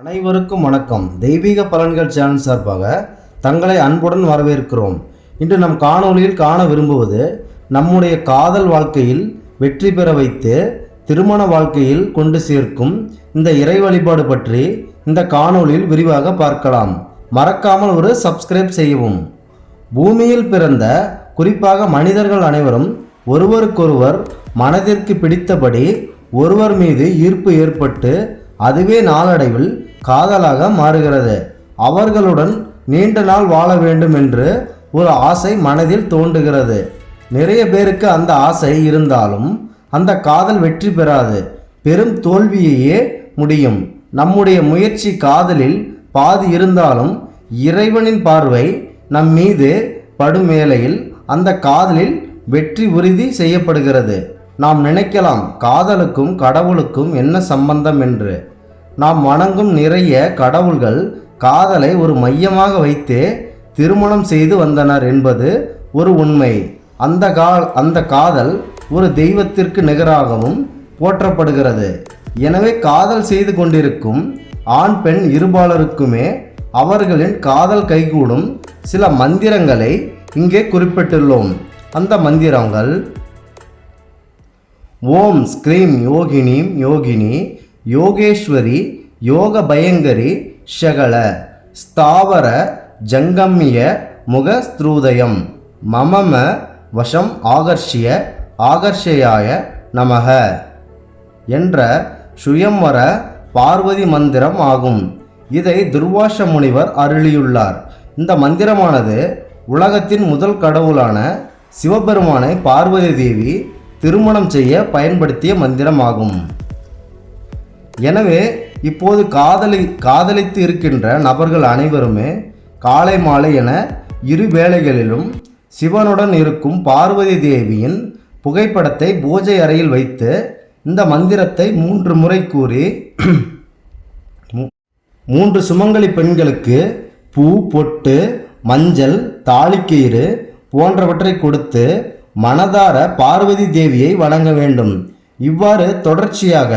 அனைவருக்கும் வணக்கம். தெய்வீக பலன்கள் சேனல் சார்பாக தங்களை அன்புடன் வரவேற்கிறோம். இன்று நம் காணொளியில் காண விரும்புவது நம்முடைய காதல் வாழ்க்கையில் வெற்றி பெற வைத்து திருமண வாழ்க்கையில் கொண்டு சேர்க்கும் இந்த இறை வழிபாடு பற்றி இந்த காணொளியில் விரிவாக பார்க்கலாம். மறக்காமல் ஒரு சப்ஸ்கிரைப் செய்யவும். பூமியில் பிறந்த குறிப்பாக மனிதர்கள் அனைவரும் ஒருவருக்கொருவர் மனதிற்கு பிடித்தபடி ஒருவர் மீது ஈர்ப்பு ஏற்பட்டு அதுவே நாளடைவில் காதலாக மாறுகிறது. அவர்களுடன் நீண்ட நாள் வாழ வேண்டும் என்று ஒரு ஆசை மனதில் தோன்றுகிறது. நிறைய பேருக்கு அந்த ஆசை இருந்தாலும் அந்த காதல் வெற்றி பெறாது. பெரும் தோல்வியையே முடியும். நம்முடைய முயற்சி காதலில் பாதி இருந்தாலும் இறைவனின் பார்வை நம் மீது படும் வேளையில் அந்த காதலில் வெற்றி உறுதி செய்யப்படுகிறது. நாம் நினைக்கலாம் காதலுக்கும் கடவுளுக்கும் என்ன சம்பந்தம் என்று. நாம் வணங்கும் நிறைய கடவுள்கள் காதலை ஒரு மையமாக வைத்தே திருமணம் செய்து வந்தனர் என்பது ஒரு உண்மை. அந்த கா அந்த காதல் ஒரு தெய்வத்திற்கு நிகராகவும் போற்றப்படுகிறது. எனவே காதல் செய்து கொண்டிருக்கும் ஆண் பெண் இருபாலருக்குமே அவர்களின் காதல் கைகூடும் சில மந்திரங்களை இங்கே குறிப்பிட்டுள்ளோம். அந்த மந்திரங்கள் ஓம் ஸ்க்ரீம் யோகினீம் யோகினி யோகேஸ்வரி யோக பயங்கரி ஷகல ஸ்தாவர ஜங்கம்ய முகஸ்திரூதயம் மமம வசம் ஆகர்ஷிய ஆகர்ஷயாய நமக என்ற சுயம்வர பார்வதி மந்திரம் ஆகும். இதை துர்வாச முனிவர் அருளியுள்ளார். இந்த மந்திரமானது உலகத்தின் முதல் கடவுளான சிவபெருமானை பார்வதி தேவி திருமணம் செய்ய பயன்படுத்திய மந்திரமாகும். எனவே இப்போது காதலி காதலித்து இருக்கின்ற நபர்கள் அனைவருமே காலை மாலை என இரு வேளைகளிலும் சிவனுடன் இருக்கும் பார்வதி தேவியின் புகைப்படத்தை பூஜை அறையில் வைத்து இந்த மந்திரத்தை மூன்று முறை கூறி மூன்று சுமங்கலி பெண்களுக்கு பூ பொட்டு மஞ்சள் தாளிக்கயிறு போன்றவற்றை கொடுத்து மனதார பார்வதி தேவியை வணங்க வேண்டும். இவ்வாறு தொடர்ச்சியாக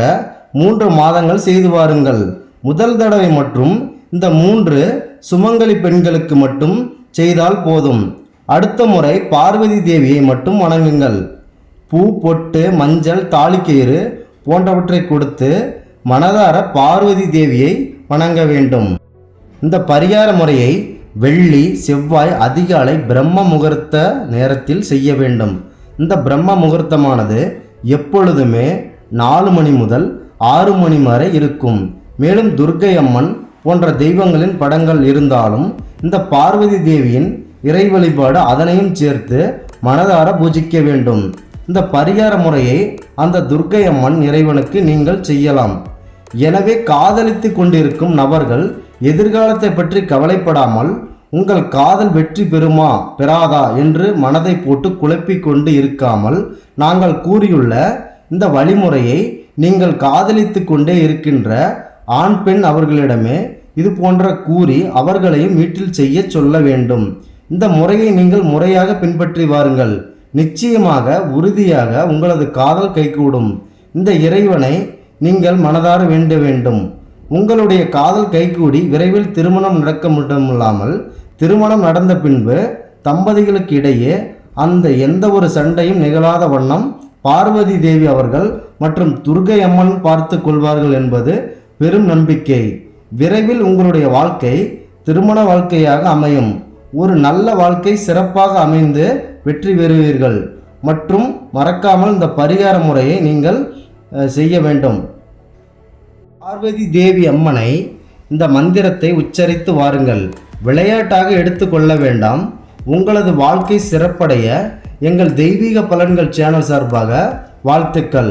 மூன்று மாதங்கள் செய்து வாருங்கள். முதல் தடவை மற்றும் இந்த மூன்று சுமங்கலி பெண்களுக்கு மட்டும் செய்தால் போதும். அடுத்த முறை பார்வதி தேவியை மட்டும் வணங்குங்கள். பூ பொட்டு மஞ்சள் தாலிக்கயிறு போன்றவற்றை கொடுத்து மனதார பார்வதி தேவியை வணங்க வேண்டும். இந்த பரிகார முறையை வெள்ளி செவ்வாய் அதிகாலை பிரம்ம முகூர்த்த நேரத்தில் செய்ய வேண்டும். இந்த பிரம்ம முகூர்த்தமானது எப்பொழுதுமே நாலு மணி முதல் ஆறு மணி வரை இருக்கும். மேலும் துர்க்கை அம்மன் போன்ற தெய்வங்களின் படங்கள் இருந்தாலும் இந்த பார்வதி தேவியின் இறை வழிபாடு அதனையும் சேர்த்து மனதார பூஜிக்க வேண்டும். இந்த பரிகார முறையை அந்த துர்க்கை அம்மன் இறைவனுக்கு நீங்கள் செய்யலாம். எனவே காதலித்து கொண்டிருக்கும் நபர்கள் எதிர்காலத்தை பற்றி கவலைப்படாமல் உங்கள் காதல் வெற்றி பெறுமா பெறாதா என்று மனதை போட்டு குழப்பிக் கொண்டு இருக்காமல் நாங்கள் கூறியுள்ள இந்த வழிமுறையை நீங்கள் காதலித்து கொண்டே இருக்கின்ற ஆண் பெண் அவர்களிடமே இது போன்ற கூறி அவர்களையும் வீட்டில் செய்ய சொல்ல வேண்டும். இந்த முறையை நீங்கள் முறையாக பின்பற்றி வாருங்கள். நிச்சயமாக உறுதியாக உங்களது காதல் கைகூடும். இந்த இறைவனை நீங்கள் மனதார வேண்ட வேண்டும். உங்களுடைய காதல் கைகூடி விரைவில் திருமணம் நடக்க மட்டுமில்லாமல் திருமணம் நடந்த பின்பு தம்பதிகளுக்கு இடையே அந்த எந்த ஒரு சண்டையும் நிகழாத வண்ணம் பார்வதி தேவி அவர்கள் மற்றும் துர்கை அம்மன் பார்த்து கொள்வார்கள் என்பது பெரும் நம்பிக்கை. விரைவில் உங்களுடைய வாழ்க்கை திருமண வாழ்க்கையாக அமையும். ஒரு நல்ல வாழ்க்கை சிறப்பாக அமைந்து வெற்றி பெறுவீர்கள். மற்றும் மறக்காமல் இந்த பரிகார முறையை நீங்கள் செய்ய வேண்டும். பார்வதி தேவி அம்மனை இந்த மந்திரத்தை உச்சரித்து வாருங்கள். விளையாட்டாக எடுத்துக்கொள்ள வேண்டாம். உங்களது வாழ்க்கை சிறப்படைய எங்கள் தெய்வீக பலன்கள் சேனல் சார்பாக வாழ்த்துக்கள்.